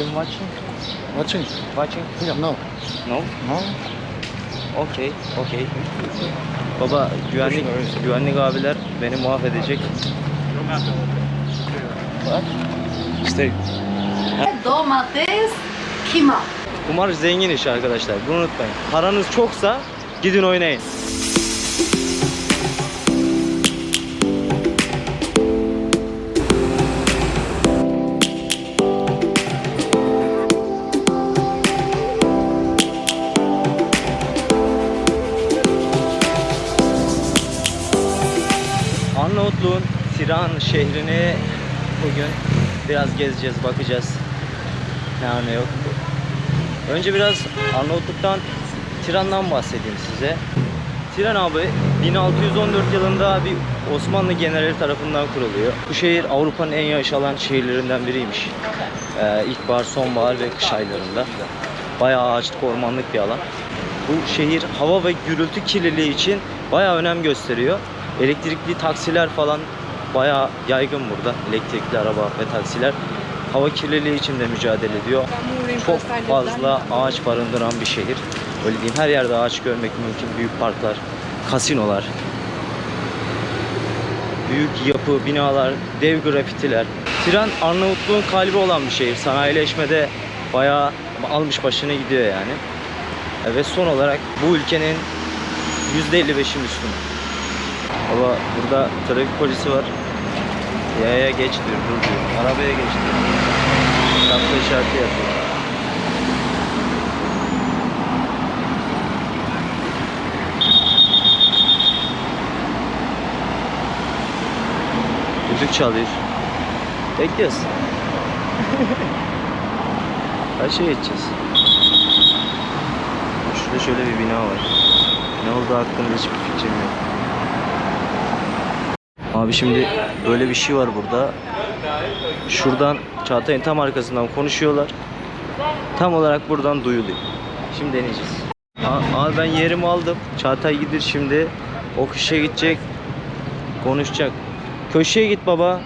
been watching? Watching? Watching? Yeah, no. No? No? Okay, okay. Baba güvenlik güvenlik abiler beni mahvedecek. What? Stay. Domates, kima. Kumar zengin iş arkadaşlar. Bunu unutmayın. Paranız çoksa gidin oynayın. Şehrini bugün biraz gezeceğiz, bakacağız. Ne ne yok. Önce biraz Arnavutluk'tan Tiran'dan bahsedeyim size. Tiran abi 1614 yılında bir Osmanlı generali tarafından kuruluyor. Bu şehir Avrupa'nın en yaşanan şehirlerinden biriymiş. Ee, ilkbahar, sonbahar ve kış aylarında. Bayağı ağaçlık, ormanlık bir alan. Bu şehir hava ve gürültü kirliliği için bayağı önem gösteriyor. Elektrikli taksiler falan bayağı yaygın burada. Elektrikli araba ve taksiler hava kirliliği için de mücadele ediyor. Çok fazla ağaç barındıran bir şehir. Öyle diyeyim her yerde ağaç görmek mümkün. Büyük parklar, kasinolar, büyük yapı, binalar, dev grafitiler. Tiran Arnavutluğun kalbi olan bir şehir. Sanayileşmede bayağı almış başını gidiyor yani. E, Ve son olarak bu ülkenin %55'i Müslüman. Ama burada trafik polisi var. Yaya geç diyor, dur diyor. Arabaya geç diyor. Şapka işareti yapıyor. Müzik çalıyor. Bekliyoruz. Karşıya geçeceğiz. Şurada şöyle bir bina var. Ne olduğu hakkında hiçbir fikrim yok. Abi şimdi böyle bir şey var burada. Şuradan Çağatay'ın tam arkasından konuşuyorlar. Tam olarak buradan duyuluyor. Şimdi deneyeceğiz. Abi ben yerimi aldım. Çağatay gidir şimdi. O köşeye gidecek. Konuşacak. Köşeye git baba.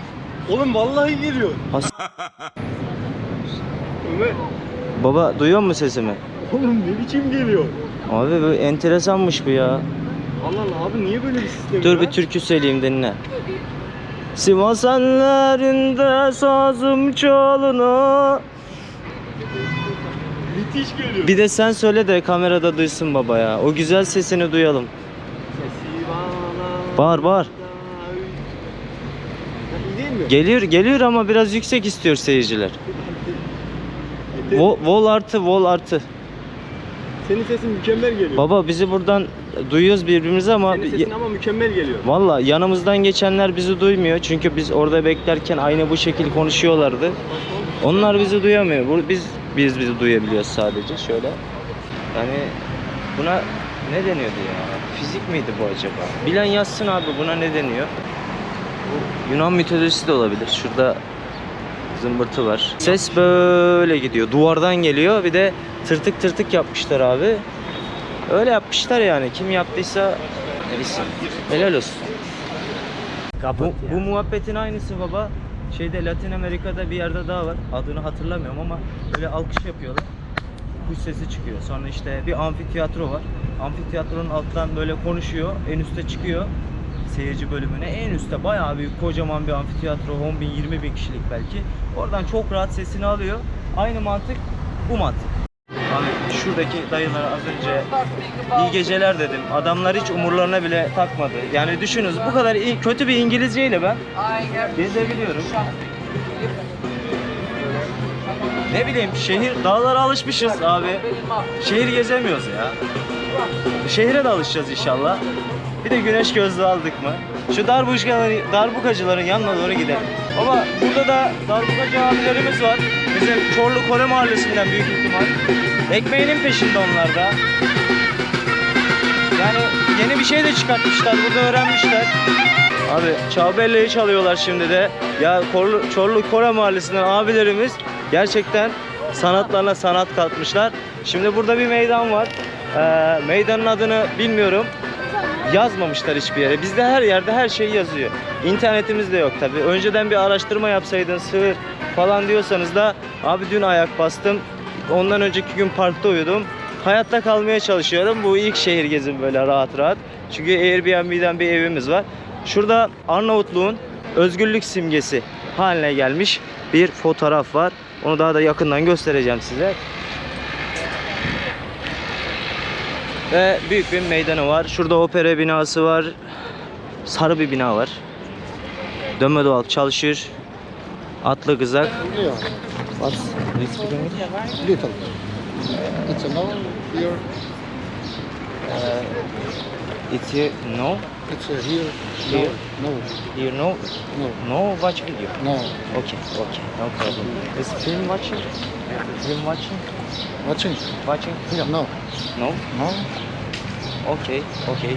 Oğlum vallahi geliyor. Has- Ömer. baba duyuyor musun sesimi? Oğlum ne biçim geliyor? Abi böyle enteresanmış bu ya. Allah Allah abi niye böyle bir sistem Dur ya? bir türkü söyleyeyim dinle. Sivas ellerinde sazım çalına. Müthiş geliyor. Bir de sen söyle de kamerada duysun baba ya. O güzel sesini duyalım. Bağır bağır. Geliyor geliyor ama biraz yüksek istiyor seyirciler. Yeter. Vo, vol artı vol artı. Senin sesin mükemmel geliyor. Baba bizi buradan duyuyoruz birbirimizi ama Senin sesin ama mükemmel geliyor. Valla yanımızdan geçenler bizi duymuyor. Çünkü biz orada beklerken aynı bu şekil konuşuyorlardı. Onlar bizi duyamıyor. Bu- Biz biz bizi duyabiliyoruz sadece şöyle. Yani buna ne deniyordu ya? Fizik miydi bu acaba? Bilen yazsın abi buna ne deniyor? Bu Yunan mitolojisi de olabilir. Şurada zımbırtı var. Ses böyle gidiyor. Duvardan geliyor. Bir de tırtık tırtık yapmışlar abi. Öyle yapmışlar yani. Kim yaptıysa neyse. Helal olsun. Bu, bu muhabbetin aynısı baba. Şeyde Latin Amerika'da bir yerde daha var. Adını hatırlamıyorum ama böyle alkış yapıyorlar. Kuş sesi çıkıyor. Sonra işte bir amfiteyatro var. Amfiteyatronun alttan böyle konuşuyor. En üste çıkıyor. Seyirci bölümüne. En üstte bayağı büyük kocaman bir amfiteyatro. 10 bin 20 bin kişilik belki. Oradan çok rahat sesini alıyor. Aynı mantık bu mantık. Şuradaki dayılara az önce iyi geceler dedim. Adamlar hiç umurlarına bile takmadı. Yani düşününüz bu kadar iyi, kötü bir İngilizceyle ben gezebiliyorum. Ne bileyim şehir dağlara alışmışız abi. Şehir gezemiyoruz ya. Şehre de alışacağız inşallah. Bir de güneş gözlüğü aldık mı? Şu darbukacıların, darbukacıların yanına doğru gidelim. Ama burada da darbukacı abilerimiz var. Bizim Çorlu Kore Mahallesi'nden büyük ihtimal. Ekmeğinin peşinde onlar da. Yani yeni bir şey de çıkartmışlar. Burada öğrenmişler. Abi Çağbelle'yi çalıyorlar şimdi de. Ya Korlu, Çorlu Kore Mahallesi'nden abilerimiz gerçekten sanatlarına sanat katmışlar. Şimdi burada bir meydan var. Ee, meydanın adını bilmiyorum. Yazmamışlar hiçbir yere. Bizde her yerde her şey yazıyor. İnternetimiz de yok tabi. Önceden bir araştırma yapsaydın sığır falan diyorsanız da abi dün ayak bastım. Ondan önceki gün parkta uyudum. Hayatta kalmaya çalışıyorum. Bu ilk şehir gezim böyle rahat rahat. Çünkü Airbnb'den bir evimiz var. Şurada Arnavutluğun özgürlük simgesi haline gelmiş bir fotoğraf var. Onu daha da yakından göstereceğim size. Ve büyük bir meydanı var. Şurada opera binası var. Sarı bir bina var. Dönme dolap çalışır. Atlı kızak. Little. It's a no. Here, It's here, no, it's a here. Here? No, here no, no, no watch video. no, no. Okay, okay, no problem. Is film watching? Film watching? Watching? Watching film? No, No? no. Okay, okay.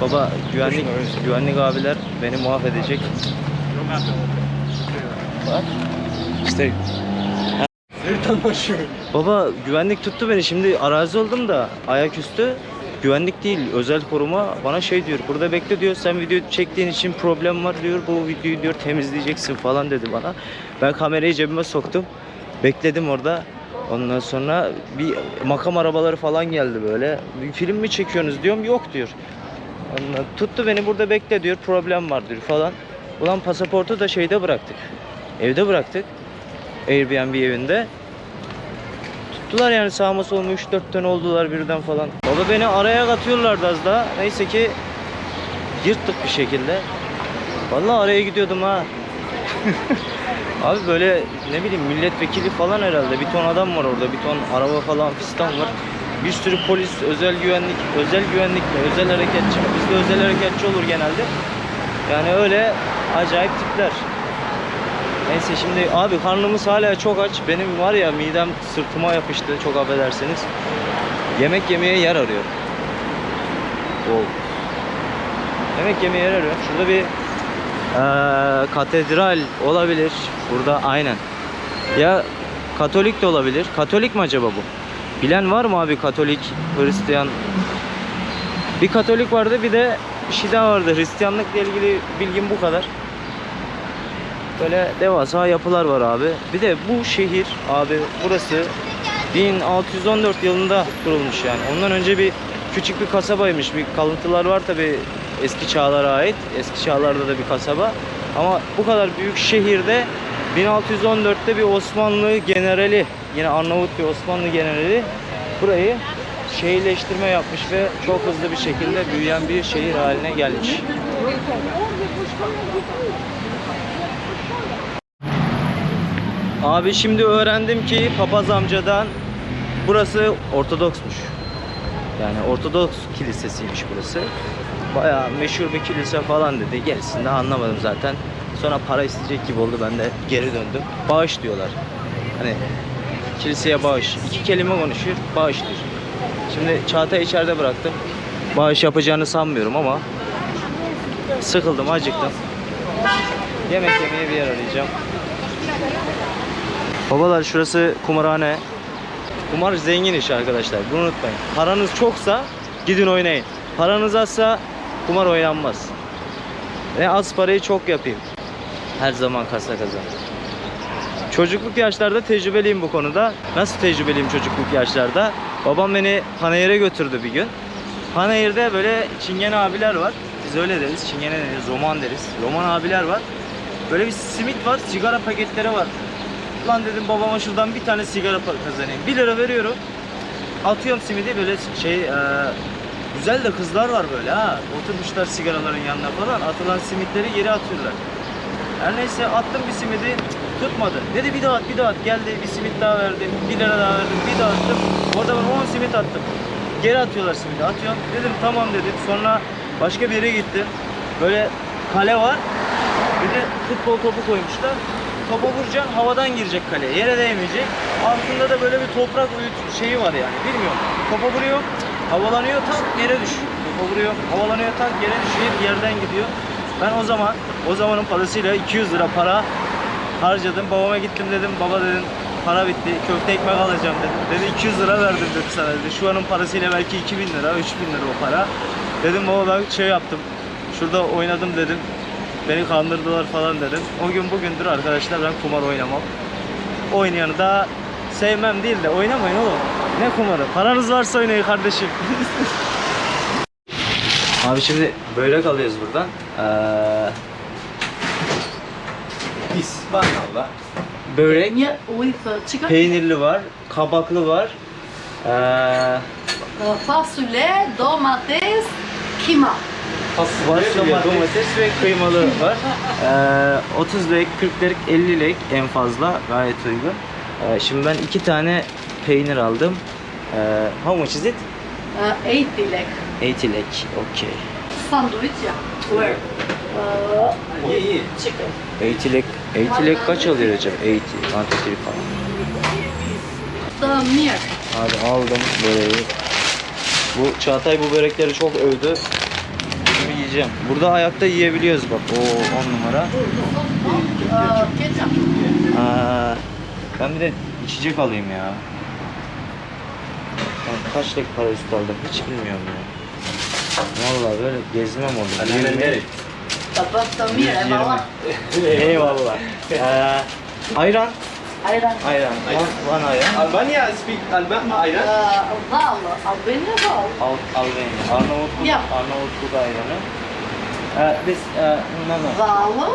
Baba güvenlik güvenlik abiler beni mahvedecek. Bak. Stay. Baba güvenlik tuttu beni. Şimdi arazi oldum da ayaküstü güvenlik değil özel koruma. Bana şey diyor burada bekle diyor. Sen video çektiğin için problem var diyor. Bu videoyu diyor temizleyeceksin falan dedi bana. Ben kamerayı cebime soktum. Bekledim orada ondan sonra bir makam arabaları falan geldi böyle bir film mi çekiyorsunuz diyorum yok diyor Ondan, tuttu beni burada bekle diyor problem var diyor falan ulan pasaportu da şeyde bıraktık evde bıraktık Airbnb evinde tuttular yani sağıma soluma 3-4 tane oldular birden falan. Baba beni araya katıyorlardı az daha. Neyse ki yırttık bir şekilde. Vallahi araya gidiyordum ha. Abi böyle ne bileyim milletvekili falan herhalde. Bir ton adam var orada. Bir ton araba falan fistan var. Bir sürü polis, özel güvenlik, özel güvenlik mi, özel harekatçı mı? Bizde özel harekatçı olur genelde. Yani öyle acayip tipler. Neyse şimdi abi karnımız hala çok aç. Benim var ya midem sırtıma yapıştı çok affedersiniz. Yemek yemeye yer arıyor. Wow. Yemek yemeye yer arıyor. Şurada bir katedral olabilir. Burada aynen. Ya Katolik de olabilir. Katolik mi acaba bu? Bilen var mı abi Katolik, Hristiyan? Bir Katolik vardı bir de bir şey daha vardı. Hristiyanlıkla ilgili bilgim bu kadar. Böyle devasa yapılar var abi. Bir de bu şehir abi burası 1614 yılında kurulmuş yani. Ondan önce bir küçük bir kasabaymış. Bir kalıntılar var tabi eski çağlara ait. Eski çağlarda da bir kasaba. Ama bu kadar büyük şehirde 1614'te bir Osmanlı generali yine Arnavut bir Osmanlı generali burayı şehirleştirme yapmış ve çok hızlı bir şekilde büyüyen bir şehir haline gelmiş. Abi şimdi öğrendim ki papaz amcadan burası Ortodoksmuş. Yani Ortodoks kilisesiymiş burası. Bayağı meşhur bir kilise falan dedi. Gerisini de anlamadım zaten. Sonra para isteyecek gibi oldu. Ben de geri döndüm. Bağış diyorlar. Hani kiliseye bağış. İki kelime konuşuyor. Bağış diyor. Şimdi Çağatay içeride bıraktım. Bağış yapacağını sanmıyorum ama sıkıldım, acıktım. Yemek yemeye bir yer arayacağım. Babalar şurası kumarhane. Kumar zengin iş arkadaşlar. Bunu unutmayın. Paranız çoksa gidin oynayın. Paranız azsa kumar oynanmaz. Ve az parayı çok yapayım. Her zaman kasa kazan. Çocukluk yaşlarda tecrübeliyim bu konuda. Nasıl tecrübeliyim çocukluk yaşlarda? Babam beni panayır'a götürdü bir gün. Panayır'da böyle çingene abiler var. Biz öyle deriz. Çingene deriz, roman deriz. Roman abiler var. Böyle bir simit var, sigara paketleri var. Lan dedim babama şuradan bir tane sigara kazanayım. 1 lira veriyorum. Atıyorum simidi böyle şey e, güzel de kızlar var böyle ha. Oturmuşlar sigaraların yanına falan. Atılan simitleri geri atıyorlar. Her neyse attım bir simidi tutmadı. Dedi bir daha at bir daha at. Geldi bir simit daha verdim. 1 lira daha verdim. Bir daha attım. Orada ben 10 simit attım. Geri atıyorlar simidi. Atıyorum. Dedim tamam dedim. Sonra başka bir yere gittim. Böyle kale var. Bir de futbol topu koymuşlar. Topa vuracaksın havadan girecek kaleye. Yere değmeyecek. Altında da böyle bir toprak uyut şeyi var yani. Bilmiyorum. Topa vuruyor. Havalanıyor tak yere düşüyor. Vuruyor. Havalanıyor tak yere düşüyor. Yerden gidiyor. Ben o zaman o zamanın parasıyla 200 lira para harcadım. Babama gittim dedim. Baba dedim para bitti. Köfte ekmek alacağım dedim. Dedi 200 lira verdim dedi sana dedi. Şu anın parasıyla belki 2000 lira, 3000 lira o para. Dedim baba ben şey yaptım. Şurada oynadım dedim. beni kandırdılar falan dedim. O gün bugündür arkadaşlar ben kumar oynamam. Oynayanı da sevmem değil de oynamayın oğlum. Ne kumarı? Paranız varsa oynayın kardeşim. Abi şimdi börek alıyoruz buradan. Ee, Pis. Bak Allah. börek, Yeah, with uh, chicken, peynirli var, kabaklı var. Ee, uh, fasulye, domates, kima. Fasulye, domates ve kıymalı var. Ee, 30 lek, 40 lek, 50 lek en fazla gayet uygun. Ee, şimdi ben iki tane peynir aldım. Ee, how much is it? Uh, 80 lek. 80 lek. Okay. Sandwich, yeah. Where? Uh, İyi iyi. chicken. 80 lek, 80 lek kaç alıyor acaba? 80, 1, 2, 3 falan. The milk. Abi aldım böreği. Bu Çağatay bu börekleri çok övdü. Şimdi yiyeceğim. Burada ayakta yiyebiliyoruz bak. O 10 numara. Uh. Aa, ben bir de içecek alayım ya. Kaç lek para üstü aldım hiç bilmiyorum ya. Vallahi böyle gezmem oldu. Yirmi- the milk, eyvallah. Eyvallah. Ee, ayran. Ayran. Ayran. One, one ayran. Albanya speak Alban ayran. Uh, val. Albania val. Al, Albanya. Arnavutluk, Ya. Arnavutluk ayranı. Ee, this, uh, no, no. Val.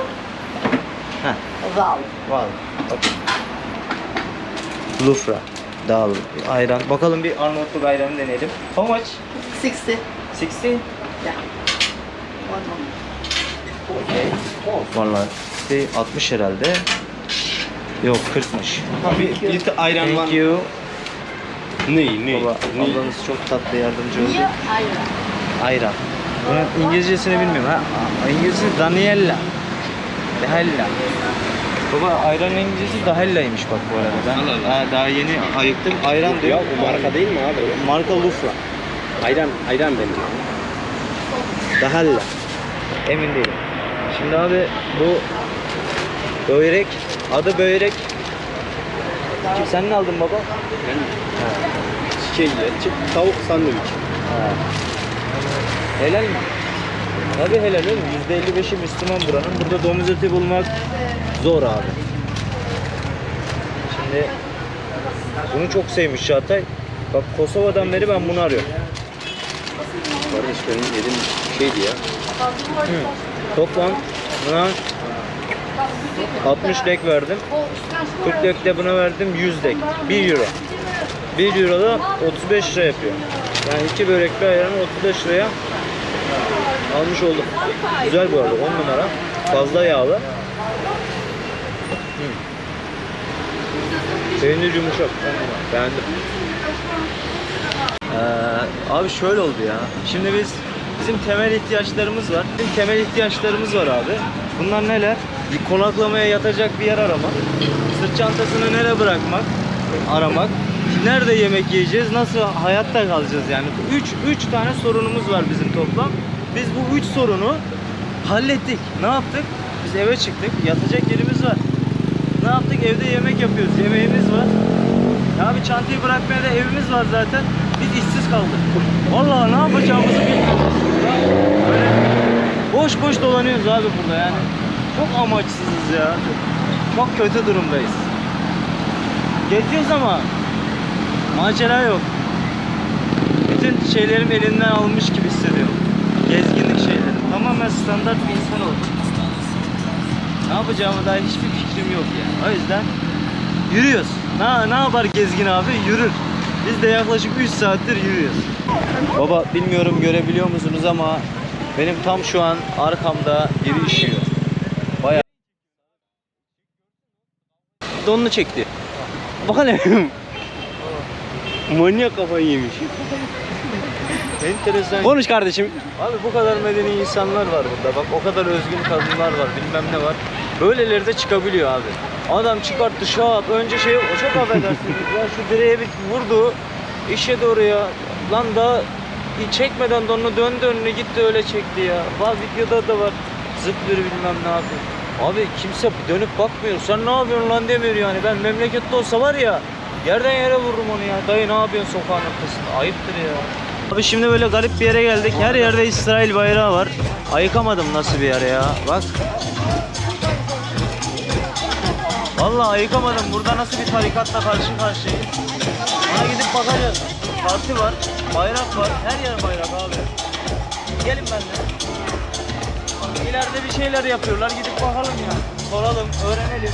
Heh. Val. Var. Bak. Lufra. Dağlı. Ayran. Bakalım bir Arnavutluk ayranı deneyelim. How much? 60. 60? Yeah. One moment. Vallahi işte 60 herhalde. Yok 40'mış. Bir litre ayran var. Thank you. Ney ney? Baba ablanız çok tatlı yardımcı oldu. Ayran? Ayran. Bunun İngilizcesini bilmiyorum ha. İngilizcesi Daniella. Dahella. Baba ayran İngilizcesi Dahella'ymış bak bu arada. Ben Allah Allah. ha, daha yeni ayıktım. Ayran diyor. Ya o marka değil mi abi? Marka Lufra. Ayran ayran bence. Dahella. Emin değilim. Şimdi abi bu börek, adı börek. Kim sen ne aldın baba? Ben şey ya, çi- tavuk sandviç. Ha. Helal mi? Tabii helal oğlum. %55'i Müslüman buranın. Burada domuz eti bulmak zor abi. Şimdi bunu çok sevmiş Çağatay. Bak Kosova'dan beri ben bunu arıyorum. Kardeş benim yedim şeydi ya. Toplam buna 60 lek verdim. 40 lek de buna verdim 100 lek. 1 euro. 1 euro da 35 lira yapıyor. Yani iki börek bir ayranı 35 liraya almış oldum. Güzel bu arada 10 numara. Fazla yağlı. Hı. Peynir yumuşak. 10 numara. Beğendim. Ee, abi şöyle oldu ya. Şimdi biz bizim temel ihtiyaçlarımız var. Bizim temel ihtiyaçlarımız var abi. Bunlar neler? Bir konaklamaya yatacak bir yer aramak. Sırt çantasını nereye bırakmak? Aramak. Nerede yemek yiyeceğiz? Nasıl hayatta kalacağız yani? 3 3 tane sorunumuz var bizim toplam. Biz bu 3 sorunu hallettik. Ne yaptık? Biz eve çıktık. Yatacak yerimiz var. Ne yaptık? Evde yemek yapıyoruz. Yemeğimiz var. Ya bir çantayı bırakmaya da evimiz var zaten. Biz işsiz kaldık. Vallahi ne yapacağımızı bilmiyoruz. Boş boş dolanıyoruz abi burada yani. Çok amaçsızız ya. Çok kötü durumdayız. Geziyoruz ama macera yok. Bütün şeylerim elinden almış gibi hissediyorum. Gezginlik şeyleri. Tamamen standart bir insan oldum. Ne yapacağımı dair hiçbir fikrim yok yani. O yüzden yürüyoruz. Ne, ne yapar gezgin abi? Yürür. Biz de yaklaşık 3 saattir yürüyoruz. Baba bilmiyorum görebiliyor musunuz ama benim tam şu an arkamda biri işiyor. Bayağı donunu çekti. Bakalım. Manyak kafayı yemiş. Enteresan. Konuş kardeşim. Abi bu kadar medeni insanlar var burada. Bak o kadar özgün kadınlar var. Bilmem ne var. Böyleleri de çıkabiliyor abi. Adam çıkarttı şap. Önce şey o çok affedersiniz. ya şu direğe bir vurdu. işe doğru ya. Lan daha çekmeden donunu döndü önüne gitti öyle çekti ya. Var videoda da var. Zıplıyor bilmem ne yapıyor. Abi kimse dönüp bakmıyor. Sen ne yapıyorsun lan demiyor yani. Ben memlekette olsa var ya yerden yere vururum onu ya. Dayı ne yapıyorsun sokağın ortasında? Ayıptır ya. Abi şimdi böyle garip bir yere geldik. Her yerde İsrail bayrağı var. Ayıkamadım nasıl bir yer ya. Bak Vallahi ayıkamadım. Burada nasıl bir tarikatla karşı karşıyayız? Ona gidip bakacağız. Parti var, bayrak var. Her yer bayrak abi. Gelin benimle. İleride bir şeyler yapıyorlar. Gidip bakalım ya. Soralım, öğrenelim.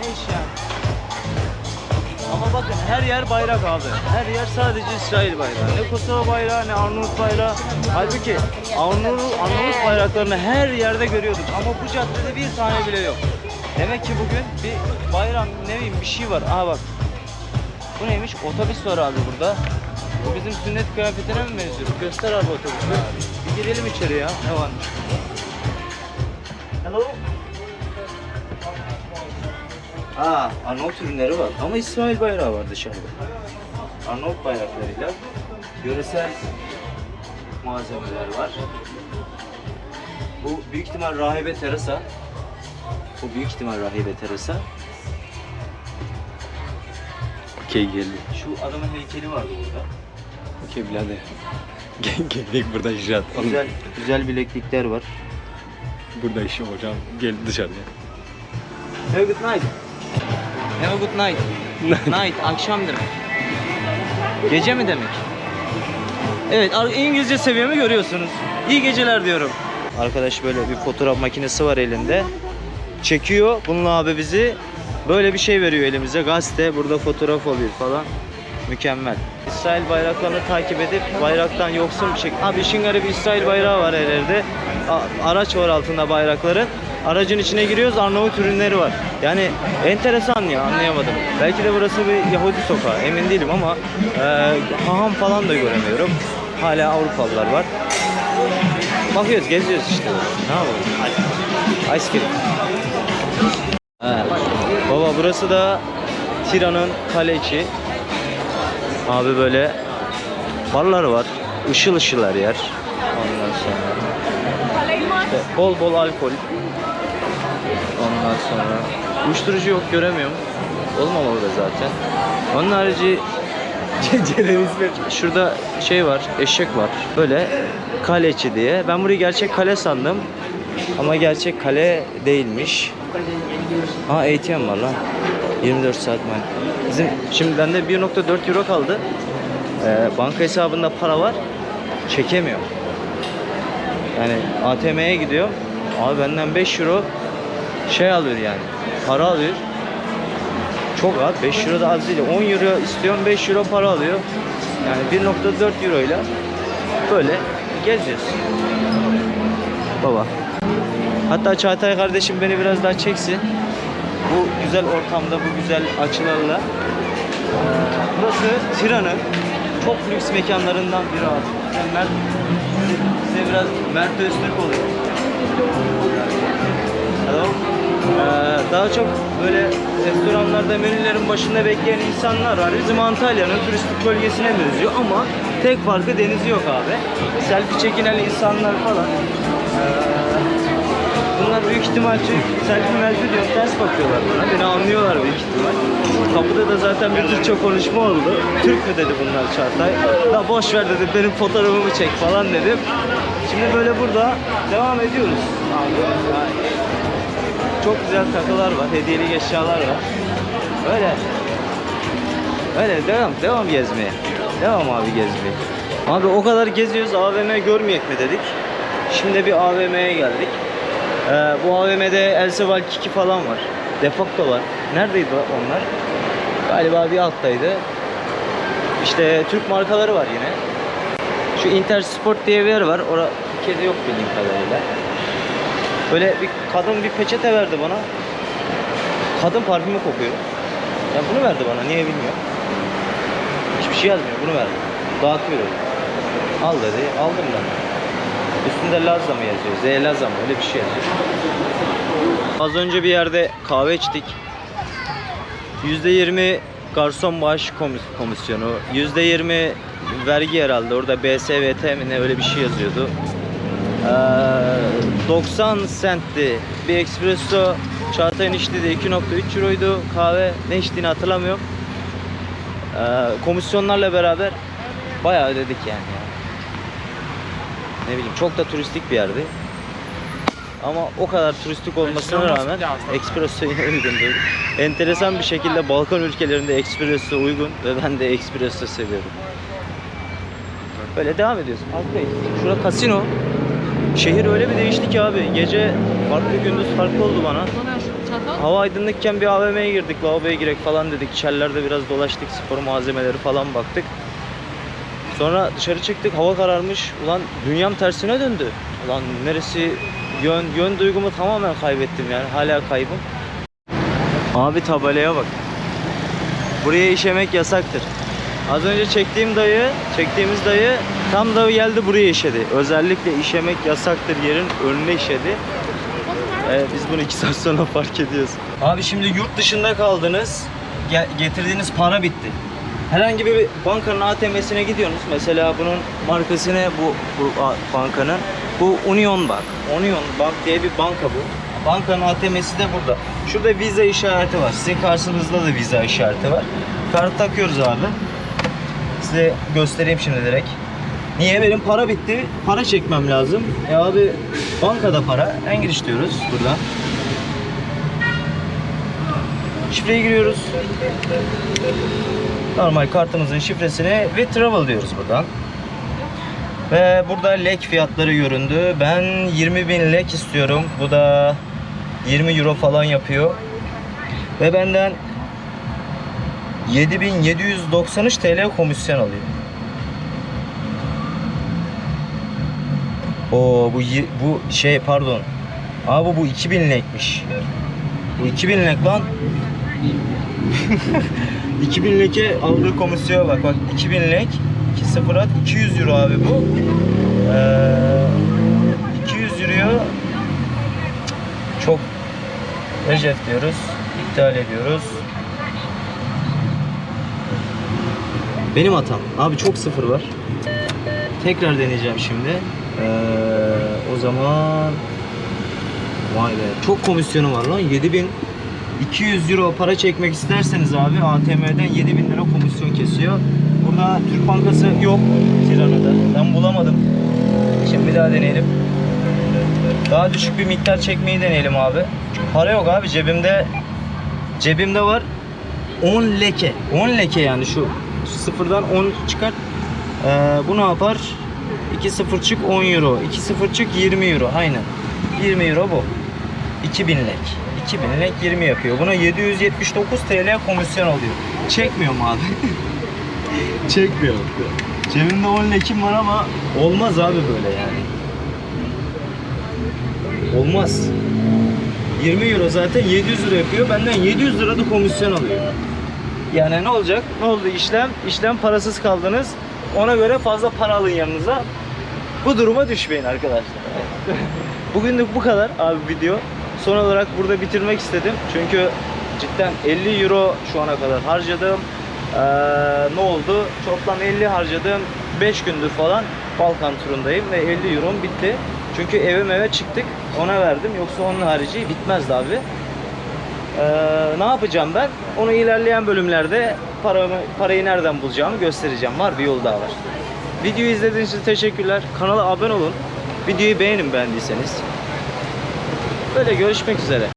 Ne iş yani? Bakın her yer bayrak abi. Her yer sadece İsrail bayrağı. Ne Kosova bayrağı ne Arnavut bayrağı. Halbuki Arnavut, Arnavut bayraklarını her yerde görüyorduk. Ama bu caddede bir tane bile yok. Demek ki bugün bir bayram ne bileyim bir şey var. Aha bak. Bu neymiş? Otobüs var abi burada. Bu bizim sünnet kıyafetine mi benziyor? Göster abi otobüsü. Bir girelim içeri ya. Ne varmış? Hello. Aa, Arnavut ürünleri var ama İsrail bayrağı var dışarıda. Arnavut bayraklarıyla yöresel malzemeler var. Bu büyük ihtimal Rahibe Teresa. Bu büyük ihtimal Rahibe Teresa. Okey geldi. Şu adamın heykeli vardı burada. Okey birader. Gel geldik burada icraat. Güzel güzel bileklikler var. Burada işim hocam. Gel dışarıya. Have a good night. Have a good night. night, akşam demek. Gece mi demek? Evet, İngilizce seviyemi görüyorsunuz. İyi geceler diyorum. Arkadaş böyle bir fotoğraf makinesi var elinde. Çekiyor. Bununla abi bizi böyle bir şey veriyor elimize. Gazete, burada fotoğraf oluyor falan. Mükemmel. İsrail bayraklarını takip edip bayraktan yoksun bir şekilde. Abi işin garibi İsrail bayrağı var ellerde. A- araç var altında bayrakların. Aracın içine giriyoruz Arnavut ürünleri var. Yani enteresan ya anlayamadım. Belki de burası bir Yahudi sokağı emin değilim ama e, haham falan da göremiyorum. Hala Avrupalılar var. Bakıyoruz geziyoruz işte. Ne yapalım? Ice cream. He. Baba burası da Tiran'ın kale içi. Abi böyle barlar var. Işıl ışıl her yer. Ondan sonra işte bol bol alkol. Ondan sonra uyuşturucu yok göremiyorum. Olmamalı da zaten. Onun harici Şurada şey var, eşek var. Böyle kaleci diye. Ben burayı gerçek kale sandım. Ama gerçek kale değilmiş. Ha ATM var lan. 24 saat man. Bizim şimdi bende 1.4 euro kaldı. Ee, banka hesabında para var. Çekemiyor. Yani ATM'ye gidiyor. Abi benden 5 euro şey alıyor yani. Para alıyor. Çok az. 5 euro da az değil. 10 euro istiyorum 5 euro para alıyor. Yani 1.4 euro ile böyle geziyoruz. Baba. Hatta Çağatay kardeşim beni biraz daha çeksin. Bu güzel ortamda, bu güzel açılarla. Burası Tiran'ın çok lüks mekanlarından biri abi. Yani Mert, size biraz Mert Öztürk oluyor. Hello. Ee, daha çok böyle restoranlarda menülerin başında bekleyen insanlar var. Bizim Antalya'nın turistik bölgesine benziyor ama tek farkı denizi yok abi. Selfie çekinen insanlar falan. Ee, bunlar büyük ihtimal Türk. Selfie melfie diyor ters bakıyorlar bana. Beni anlıyorlar büyük ihtimal. Kapıda da zaten bir Türkçe konuşma oldu. Türk mü dedi bunlar Çağatay. Da boş ver dedi benim fotoğrafımı çek falan dedim. Şimdi böyle burada devam ediyoruz. Abi, çok güzel takılar var, hediyelik eşyalar var. Öyle. Öyle devam, devam gezmeye. Devam abi gezmeye. Abi o kadar geziyoruz AVM görmeyek mi dedik. Şimdi bir AVM'ye geldik. Ee, bu AVM'de Elseval Kiki falan var. Defacto var. Neredeydi onlar? Galiba bir alttaydı. İşte Türk markaları var yine. Şu Intersport diye bir yer var. Orada Türkiye'de yok bildiğim kadarıyla. Böyle bir kadın bir peçete verdi bana. Kadın parfümü kokuyor. Ya bunu verdi bana niye bilmiyorum. Hiçbir şey yazmıyor bunu verdi. Dağıtıyor öyle. Al dedi aldım ben. Üstünde Lazda mı yazıyor? Z Lazda mı? Öyle bir şey yazıyor. Az önce bir yerde kahve içtik. %20 garson maaş komis- komisyonu, %20 vergi herhalde. Orada BSVT mi ne öyle bir şey yazıyordu. Ee, 90 centti bir espresso Çağatay'ın içtiği de 2.3 euroydu kahve ne içtiğini hatırlamıyorum Ee, komisyonlarla beraber bayağı ödedik yani ya. ne bileyim çok da turistik bir yerdi ama o kadar turistik olmasına rağmen espresso yine uygun değil. Enteresan bir şekilde Balkan ülkelerinde espresso uygun ve ben de espresso seviyorum. Böyle devam ediyoruz. Alp Bey, şurada kasino. Şehir öyle bir değişti ki abi. Gece farklı gündüz farklı oldu bana. Hava aydınlıkken bir AVM'ye girdik, lavaboya girek falan dedik. İçerilerde biraz dolaştık, spor malzemeleri falan baktık. Sonra dışarı çıktık, hava kararmış. Ulan dünyam tersine döndü. Ulan neresi yön yön duygumu tamamen kaybettim yani. Hala kaybım. Abi tabelaya bak. Buraya işemek yasaktır. Az önce çektiğim dayı, çektiğimiz dayı tam da geldi buraya işedi. Özellikle işemek yasaktır yerin önüne işedi. Evet, biz bunu iki saat sonra fark ediyoruz. Abi şimdi yurt dışında kaldınız. Ge- getirdiğiniz para bitti. Herhangi bir bankanın ATM'sine gidiyorsunuz. Mesela bunun markası ne bu, bu bankanın? Bu Union Bank. Union Bank diye bir banka bu. Bankanın ATM'si de burada. Şurada viza işareti var. Sizin karşınızda da viza işareti var. Kart takıyoruz abi. Size göstereyim şimdi direkt. Niye? Benim para bitti. Para çekmem lazım. E abi bankada para. En giriş diyoruz buradan. Şifreyi giriyoruz. Normal kartımızın şifresini ve travel diyoruz buradan. Ve burada lek fiyatları göründü. Ben 20 bin lek istiyorum. Bu da 20 euro falan yapıyor. Ve benden 7793 TL komisyon alıyor. Oo bu bu şey pardon. Abi bu 2000 lekmiş. Bu 2000 lek lan. 2000 leke aldığı komisyona bak bak 2000 lek 2 sıfır at 200 euro abi bu. Ee, 200 euro çok Recep diyoruz. iptal ediyoruz. Benim hatam. Abi çok sıfır var. Tekrar deneyeceğim şimdi. Ee, o zaman vay be çok komisyonu var lan 7200 euro para çekmek isterseniz abi ATM'den 7000 lira komisyon kesiyor. Burada Türk Bankası yok Tirana'da. Ben bulamadım. Şimdi bir daha deneyelim. Daha düşük bir miktar çekmeyi deneyelim abi. Para yok abi cebimde. Cebimde var 10 leke. 10 leke yani şu sıfırdan 10 çıkart. Ee, bu ne yapar? 2 sıfır çık 10 euro. 2 sıfır çık 20 euro. Aynen. 20 euro bu. 2000 lek. 2000 lek 20 yapıyor. Buna 779 TL komisyon oluyor. Çekmiyorum abi. Çekmiyorum. Cebimde 10 lekim var ama olmaz abi böyle yani. Olmaz. 20 euro zaten 700 lira yapıyor. Benden 700 lira da komisyon alıyor. Yani ne olacak? Ne oldu işlem? İşlem parasız kaldınız. Ona göre fazla para alın yanınıza. Bu duruma düşmeyin arkadaşlar. Bugünlük bu kadar abi video. Son olarak burada bitirmek istedim. Çünkü cidden 50 euro şu ana kadar harcadım. Ee, ne oldu? Toplam 50 harcadım. 5 gündür falan Balkan turundayım ve 50 euro bitti. Çünkü eve eve çıktık. Ona verdim. Yoksa onun harici bitmezdi abi. Ee, ne yapacağım ben? Onu ilerleyen bölümlerde paramı, parayı nereden bulacağımı göstereceğim. Var bir yol daha var. Videoyu izlediğiniz için teşekkürler. Kanala abone olun. Videoyu beğenin beğendiyseniz. Böyle görüşmek üzere.